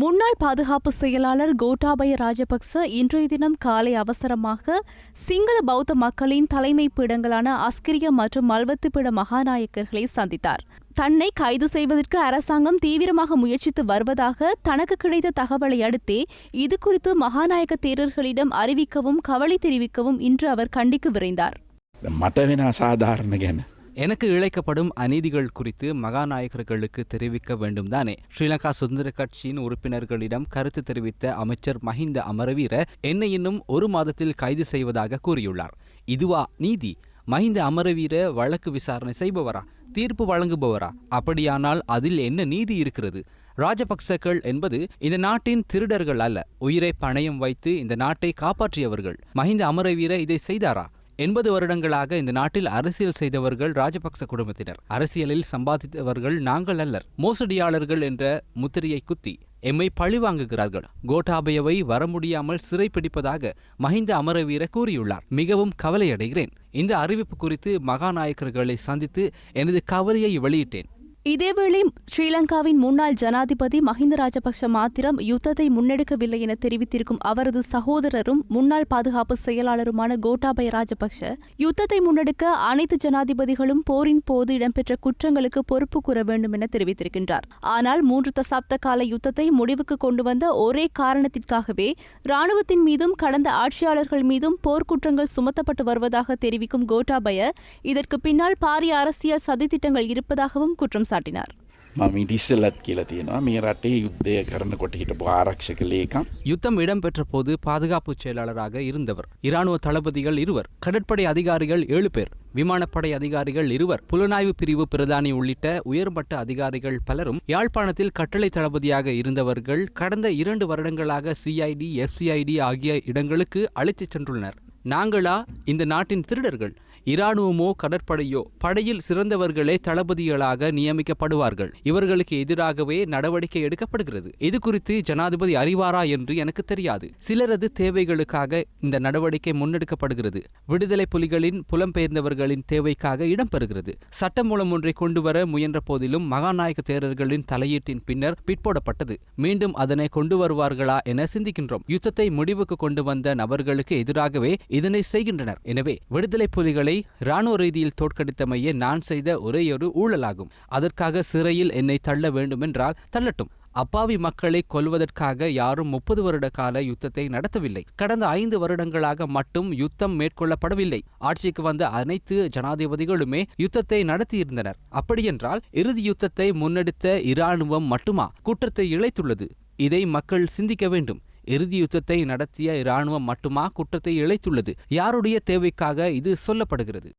முன்னாள் பாதுகாப்பு செயலாளர் கோட்டாபய ராஜபக்ச இன்றைய தினம் காலை அவசரமாக சிங்கள பௌத்த மக்களின் தலைமை பீடங்களான அஸ்கிரிய மற்றும் மல்வத்துப்பீட மகாநாயக்கர்களை சந்தித்தார். தன்னை கைது செய்வதற்கு அரசாங்கம் தீவிரமாக முயற்சித்து வருவதாக தனக்கு கிடைத்த தகவலை அடுத்தே இது குறித்து மகாநாயக தேரர்களிடம் அறிவிக்கவும் கவலை தெரிவிக்கவும் இன்று அவர் கண்டிக்கு விரைந்தார். மட்டவினா சாதாரண எனக்கு இழைக்கப்படும் அநீதிகள் குறித்து மகாநாயகர்களுக்கு தெரிவிக்க வேண்டும் தானே ஸ்ரீலங்கா சுதந்திர கட்சியின் உறுப்பினர்களிடம் கருத்து தெரிவித்த அமைச்சர் மஹிந்த அமரவீர என்னை இன்னும் ஒரு மாதத்தில் கைது செய்வதாக கூறியுள்ளார். இதுவா நீதி? மஹிந்த அமரவீர வழக்கு விசாரணை செய்பவரா? தீர்ப்பு வழங்குபவரா? அப்படியானால் அதில் என்ன நீதி இருக்கிறது? ராஜபக்சக்கள் என்பது இந்த நாட்டின் திருடர்கள் அல்ல. உயிரை பணயம் வைத்து இந்த நாட்டை காப்பாற்றியவர்கள். மஹிந்த அமரவீர இதை செய்தாரா? எண்பது வருடங்களாக இந்த நாட்டில் அரசியல் செய்தவர்கள் ராஜபக்ச குடும்பத்தினர். அரசியலில் சம்பாதித்தவர்கள் நாங்கள் அல்லர். மோசடியாளர்கள் என்ற முத்திரையை குத்தி எம்மை பழிவாங்குகிறார்கள் கோட்டாபயவை வர முடியாமல் சிறை பிடிப்பதாக மஹிந்த அமரவீர கூறியுள்ளார். மிகவும் கவலையடைகிறேன். இந்த அறிவிப்பு குறித்து மகாநாயக்கர்களை சந்தித்து எனது கவலையை வெளியிட்டேன். இதேவேளை ஸ்ரீலங்காவின் முன்னாள் ஜனாதிபதி மஹிந்த ராஜபக்ஷ மாத்திரம் யுத்தத்தை முன்னெடுக்கவில்லை என தெரிவித்திருக்கும் அவரது சகோதரரும் முன்னாள் பாதுகாப்பு செயலாளருமான கோட்டாபய ராஜபக்ஷ யுத்தத்தை முன்னெடுக்க அனைத்து ஜனாதிபதிகளும் போரின் போது இடம்பெற்ற குற்றங்களுக்கு பொறுப்பு கூற வேண்டும் என தெரிவித்திருக்கின்றார். ஆனால் மூன்று தசாப்த கால யுத்தத்தை முடிவுக்கு கொண்டு வந்த ஒரே காரணத்திற்காகவே ராணுவத்தின் மீதும் கடந்த ஆட்சியாளர்கள் மீதும் போர்க்குற்றங்கள் சுமத்தப்பட்டு வருவதாக தெரிவிக்கும் கோட்டாபய இதற்கு பின்னால் பாரிய அரசியல் சதித்திட்டங்கள் இருப்பதாகவும் குற்றம் சாட்டினார் මම ඉඩිස්සලත් කියලා තියෙනවා මේ රටේ යුද්ධය කරනකොට හිටපු ආරක්ෂක ලේකම් யுத்தம் இடம்பெற்ற போது பாதுகாப்பு செயலாளராக இருந்தவர் இராணுவ தளபதிகள் இருவர் கடற்படை அதிகாரிகள் ஏழு பேர் விமானப்படை அதிகாரிகள் இருவர் புலனாய்வு பிரிவு பிரதானி உள்ளிட்ட உயர்மட்ட அதிகாரிகள் பலரும் யாழ்ப்பாணத்தில் கட்டளை தளபதியாக இருந்தவர்கள் கடந்த இரண்டு வருடங்களாக சிஐடி எஃப்சிஐடி ஆகிய இடங்களுக்கு அழைத்துச் சென்றுள்ளனர் நாங்களா இந்த நாட்டின் திருடர்கள் இராணுவமோ கடற்படையோ படையில் சிறந்தவர்களே தளபதிகளாக நியமிக்கப்படுவார்கள். இவர்களுக்கு எதிராகவே நடவடிக்கை எடுக்கப்படுகிறது. இது குறித்து ஜனாதிபதி அறிவாரா என்று எனக்கு தெரியாது. சிலரது தேவைகளுக்காக இந்த நடவடிக்கை முன்னெடுக்கப்படுகிறது. விடுதலை புலிகளின் புலம்பெயர்ந்தவர்களின் தேவைக்காக இடம்பெறுகிறது. சட்டமூலம் ஒன்றை கொண்டுவர முயன்ற போதிலும் மகாநாயக தேரர்களின் தலையீட்டின் பின்னர் பிற்போடப்பட்டது. மீண்டும் அதனை கொண்டு வருவார்களா என சிந்திக்கின்றோம். யுத்தத்தை முடிவுக்கு கொண்டு வந்த நபர்களுக்கு எதிராகவே இதனை செய்கின்றனர். எனவே விடுதலை புலிகளை இராணுவ ரீதியில் தோற்கடித்தமையே நான் செய்த ஒரேயொரு ஊழலாகும். அதற்காக சிறையில் என்னை தள்ள வேண்டுமென்றால் தள்ளட்டும். அப்பாவி மக்களை கொல்வதற்காக யாரும் முப்பது வருட கால யுத்தத்தை நடத்தவில்லை. கடந்த ஐந்து வருடங்களாக மட்டும் யுத்தம் மேற்கொள்ளப்படவில்லை. ஆட்சிக்கு வந்த அனைத்து ஜனாதிபதிகளுமே யுத்தத்தை நடத்தியிருந்தனர். அப்படியென்றால் இறுதி யுத்தத்தை முன்னெடுத்த இராணுவம் மட்டுமா? குற்றத்தை இழைத்துள்ளது. இதை மக்கள் சிந்திக்க வேண்டும். இறுதி யுத்தத்தை நடத்திய இராணுவம் மட்டுமா குற்றத்தை இழைத்துள்ளது? யாருடைய தேவைக்காக இது சொல்லப்படுகிறது?